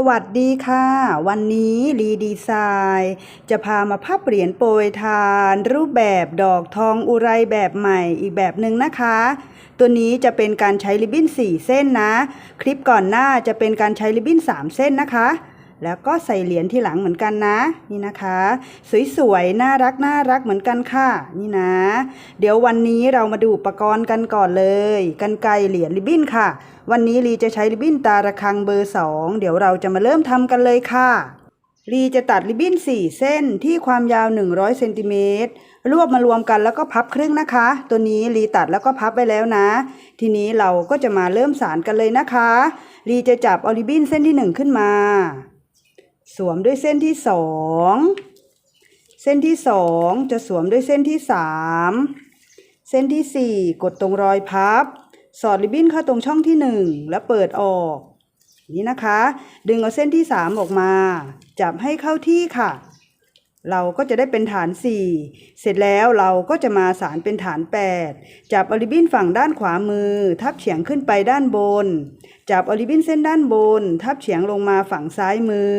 สวัสดีค่ะ วันนี้รีดีไซน์จะพามาพับเหรียญโปรยทาน รูปแบบดอกทองอุไรแบบใหม่อีกแบบหนึ่งนะคะ ตัวนี้จะเป็นการใช้ริบบิ้น 4 เส้นนะ คลิปก่อนหน้าจะเป็นการใช้ริบบิ้น 3 เส้นนะคะ แล้วก็ใส่เหรียญที่หลังเหมือนกันนะ นี่นะคะ สวยๆ น่ารักน่ารักเหมือนกันค่ะ นี่นะ เดี๋ยววันนี้เรามาดูอุปกรณ์กันก่อนเลยกันไกเหรียญริบบิ้นค่ะ วันนี้ลีจะใช้ริบบิ้นตาระคังเบอร์ 2 เดี๋ยวเราจะมาเริ่มทำกันเลยค่ะลีจะตัดริบบิ้น 4 เส้นที่ความยาว 100เซนติเมตรรวบมารวมกันแล้วก็พับครึ่งนะคะ ตัวนี้ลีตัดแล้วก็พับไปแล้วนะ ทีนี้เราก็จะมาเริ่มสารกันเลยนะคะลีจะจับเอาริบบิ้นเส้นที่ 1 ขึ้นมา สวมด้วยเส้นที่สองเส้นที่สองจะสวมด้วยเส้นที่สามเส้นที่สี่กดตรงรอยพับ สอดริบบิ้นเข้าตรงช่องที่หนึ่งแล้วเปิดออก นี่นะคะ ดึงเอาเส้นที่สามออกมา จับให้เข้าที่ค่ะ เราก็จะได้เป็นฐาน 4 เสร็จแล้วเราก็จะมาสารเป็นฐาน 8 จับอลิบินฝั่งด้านขวามือ ทับเฉียงขึ้นไปด้านบน จับอลิบินเส้นด้านบน ทับเฉียงลงมาฝั่งซ้ายมือ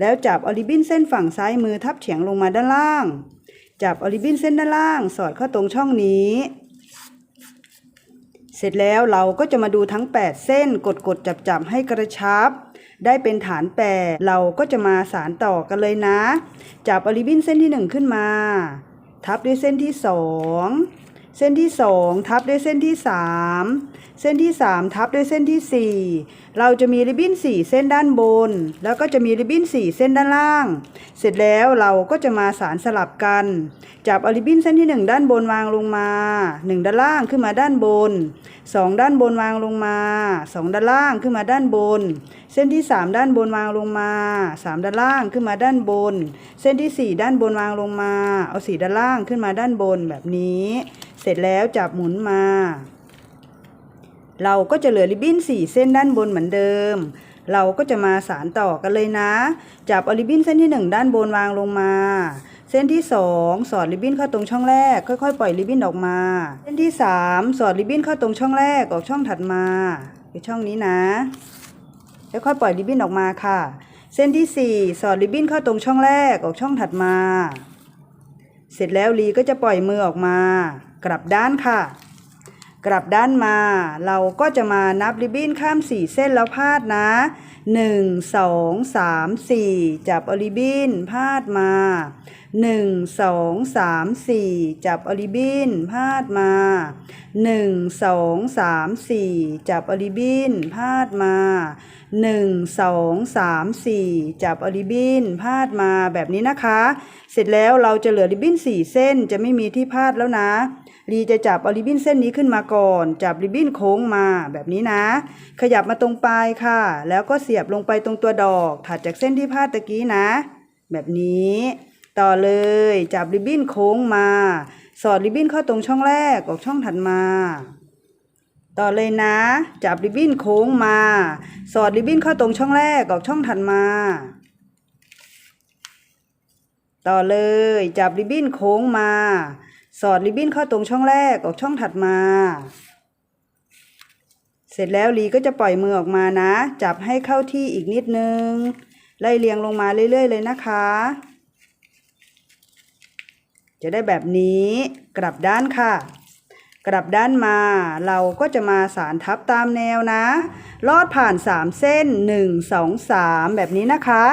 แล้วจับอลิบินเส้นฝั่งซ้ายมือ ทับเฉียงลงมาด้านล่าง จับอลิบินเส้นด้านล่าง สอดเข้าตรงช่องนี้ เสร็จแล้วเราก็จะมาดูทั้ง 8 เส้นกดกดจับจับให้กระชับ ได้เป็นฐานแปดเราก็จะมาสารต่อกันเลยนะ จับอลิบบิ้นเส้นที่ 1 ขึ้นมา ทับด้วยเส้นที่ 2 เส้นที่ 2 ทับด้วยเส้นที่ 3 เส้นที่ 3 ทับด้วยเส้นที่ 4 เราจะมีริบบิ้น 4 เส้นด้านบน แล้วก็จะมีริบบิ้น 4 เส้นด้านล่าง เสร็จแล้วเราก็จะมาสารสลับกัน จับอลิบบิ้นเส้นที่ 1 ด้านบนวางลงมา 1 ด้านล่างขึ้นมาด้านบน 2 ด้านบนวางลงมา 2 ด้านล่างขึ้นมาด้านบน เส้นที่ 3 ด้านบนวางลงมา 3 ด้านล่างขึ้นมาด้านบน เส้นที่ 4 ด้านบนวางลงมา เอาสีด้านล่างขึ้นมาด้านบนแบบนี้ สร็จแล้วจับหมุนมา เราก็จะเหลือริบบิ้น4เส้นด้านบนเหมือนเดิม เราก็จะมาสารต่อกันเลยนะ จับเอาริบบิ้นเส้นที่ 1 ด้านบนวางลงมา เส้นที่ 2 สอดริบบิ้นเข้าตรงช่องแรก ค่อยๆ ปล่อยริบบิ้นออกมา เส้นที่ 3 สอดริบบิ้นเข้าตรงช่องแรกออกช่องถัดมาคือช่องนี้นะค่อยๆปล่อยริบบิ้นออกมาค่ะ เส้นที่ 4 สอดริบบิ้นเข้าตรงช่องแรกออกช่องถัดมา เสร็จแล้วลีก็จะปล่อยมือออกมา กลับด้านค่ะ กลับด้านมา เราก็จะมานับริบบิ้นข้าม 4 เส้นแล้วพาดนะ 1 2 3 4 จับอลิบบิ้นพาดมา 1 2 3 4 จับอลิบบิ้นพาดมา 1 2 3 4 จับอลิบบิ้นพาดมา1 2 3 4จับอลิบบิ้นพาดมาแบบนี้นะคะ เสร็จแล้วเราจะเหลือริบบิ้น 4 เส้นจะไม่มีที่พาดแล้วนะ ลีจะจับเอาริบบิ้นเส้นนี้ขึ้นมาก่อน จับริบบิ้นโค้งมาแบบนี้นะ ขยับมาตรงปลายค่ะ แล้วก็เสียบลงไปตรงตัวดอก ถัดจากเส้นที่พาดตะกี้นะ แบบนี้ ต่อเลยจับริบบิ้นโค้งมา สอดริบบิ้นเข้าตรงช่องแรกออกช่องถัดมา ต่อเลยนะ จับริบบิ้นโค้งมา สอดริบบิ้นเข้าตรงช่องแรกออกช่องถัดมาต่อเลยจับริบบิ้นโค้งมา สอดริบบิ้นเข้าตรงช่องแรกออกช่องถัดมา เสร็จแล้วลีก็จะปล่อยมือออกมานะ จับให้เข้าที่อีกนิดนึง ไล่เรียงลงมาเรื่อยๆเลยนะคะ จะได้แบบนี้กลับด้านค่ะ กลับด้านมาเราก็จะมาสารทับตามแนวนะ ลอดผ่าน 3 เส้น 1 2 3 แบบนี้นะคะ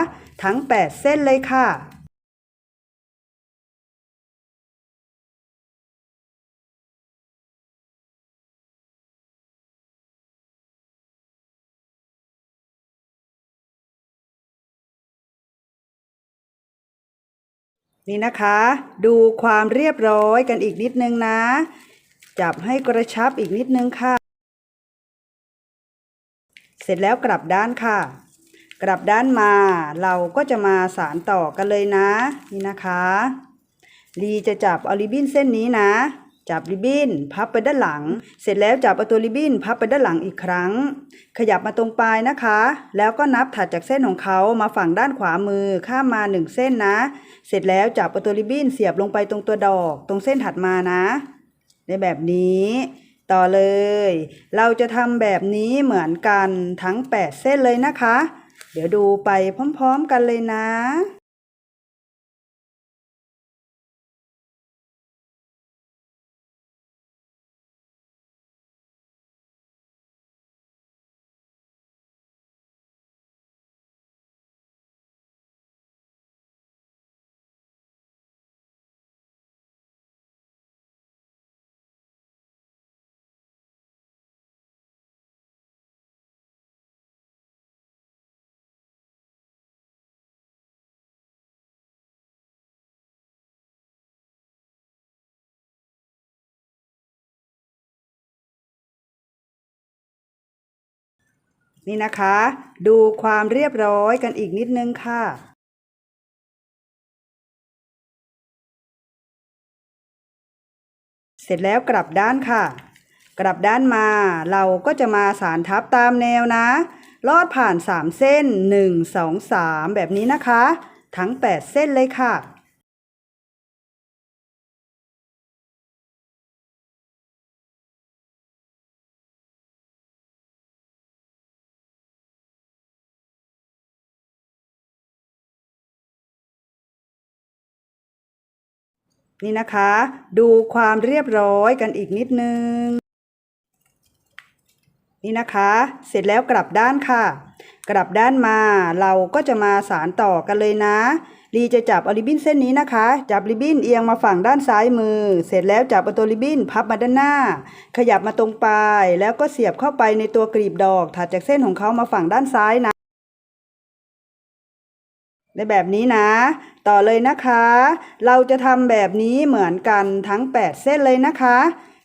ทั้ง 8 เส้นเลยค่ะ นี่นะคะ ดูความเรียบร้อยกันอีกนิดนึงนะ จับให้กระชับอีกนิดนึงค่ะ เสร็จแล้วกลับด้านค่ะ กลับด้านมาเราก็จะมาสารต่อกันเลยนะ นี่นะคะ ลีจะจับอาริบินเส้นนี้นะ จับริบบิ้นพับไปด้านหลัง เสร็จแล้วจับเอาตัวริบบิ้นพับไปด้านหลังอีกครั้ง ขยับมาตรงปลายนะคะ แล้วก็นับถัดจากเส้นของเขามาฝั่งด้านขวามือข้ามมาหนึ่งเส้นนะ เสร็จแล้วจับเอาตัวริบบิ้นเสียบลงไปตรงตัวดอก ตรงเส้นถัดมานะ ในแบบนี้ ต่อเลย เราจะทำแบบนี้เหมือนกันทั้ง 8 เส้นเลยนะคะ เดี๋ยวดูไปพร้อม ๆ กันเลยนะ นี่นะคะ ดูความเรียบร้อยกันอีกนิดนึงค่ะ เสร็จแล้วกลับด้านค่ะ กลับด้านมาเราก็จะมาสารทับตามแนวนะ ลอดผ่าน 3 เส้น 1 2 3 แบบนี้นะคะ ทั้ง 8 เส้นเลยค่ะ นี่นะคะ ดูความเรียบร้อยกันอีกนิดนึง นี่นะคะ เสร็จแล้วกลับด้านค่ะ กลับด้านมาเราก็จะมาสารต่อกันเลยนะลีจะจับเอาริบบิ้นเส้นนี้นะคะ จับริบบิ้นเอียงมาฝั่งด้านซ้ายมือ เสร็จแล้วจับเอาตัวริบบิ้นพับมาด้านหน้า ขยับมาตรงปลายแล้วก็เสียบเข้าไปในตัวกลีบดอกถัดจากเส้นของเขามาฝั่งด้านซ้ายนะ ในแบบนี้นะ ต่อเลยนะคะ เราจะทำแบบนี้เหมือนกันทั้ง 8 เส้นเลยนะคะ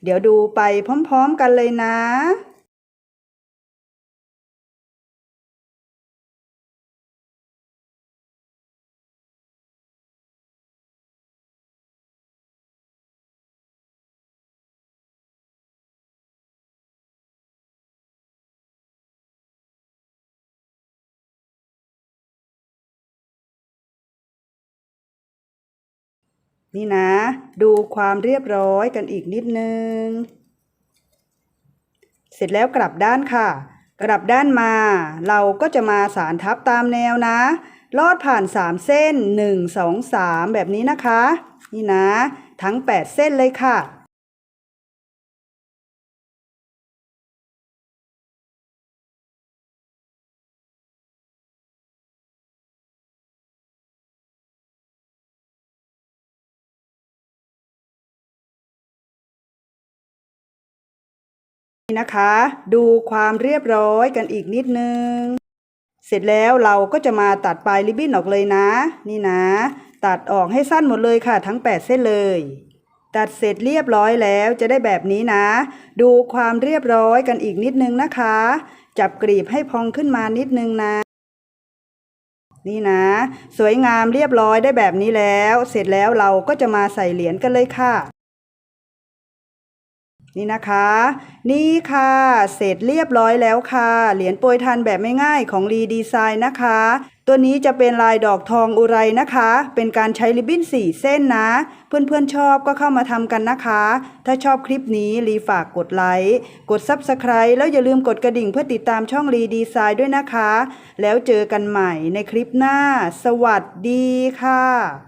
เดี๋ยวดูไปพร้อมๆกันเลยนะ นี่นะ ดูความเรียบร้อยกันอีกนิดนึง เสร็จแล้วกลับด้านค่ะ กลับด้านมา เราก็จะมาสารทับตามแนวนะ ลอดผ่าน 3 เส้น 1 2 3 แบบนี้นะคะ นี่นะ ทั้ง 8 เส้นเลยค่ะ นี่นะคะ ดูความเรียบร้อยกันอีกนิดนึง เสร็จแล้วเราก็จะมาตัดปลายริบบิ้นออกเลยนะ นี่นะ ตัดออกให้สั้นหมดเลยค่ะ ทั้ง 8 เส้นเลย ตัดเสร็จเรียบร้อยแล้วจะได้แบบนี้นะ ดูความเรียบร้อยกันอีกนิดนึงนะคะ จับกรีบให้พองขึ้นมานิดนึงนะนี่นะ สวยงามเรียบร้อยได้แบบนี้แล้ว เสร็จแล้วเราก็จะมาใส่เหรียญกันเลยค่ะ นี่นะคะ นี่ค่ะ เสร็จเรียบร้อยแล้วค่ะ เหรียญโปรยทานแบบไม่ง่ายของรีดีไซน์นะคะ ตัวนี้จะเป็นลายดอกทองอุไรนะคะ เป็นการใช้ริบบิ้นสี่เส้นนะ เพื่อนๆชอบก็เข้ามาทำกันนะคะ ถ้าชอบคลิปนี้รีฝากกดไลค์ กด Subscribe แล้วอย่าลืมกดกระดิ่งเพื่อติดตามช่องรีดีไซน์ด้วยนะคะ แล้วเจอกันใหม่ในคลิปหน้า สวัสดีค่ะ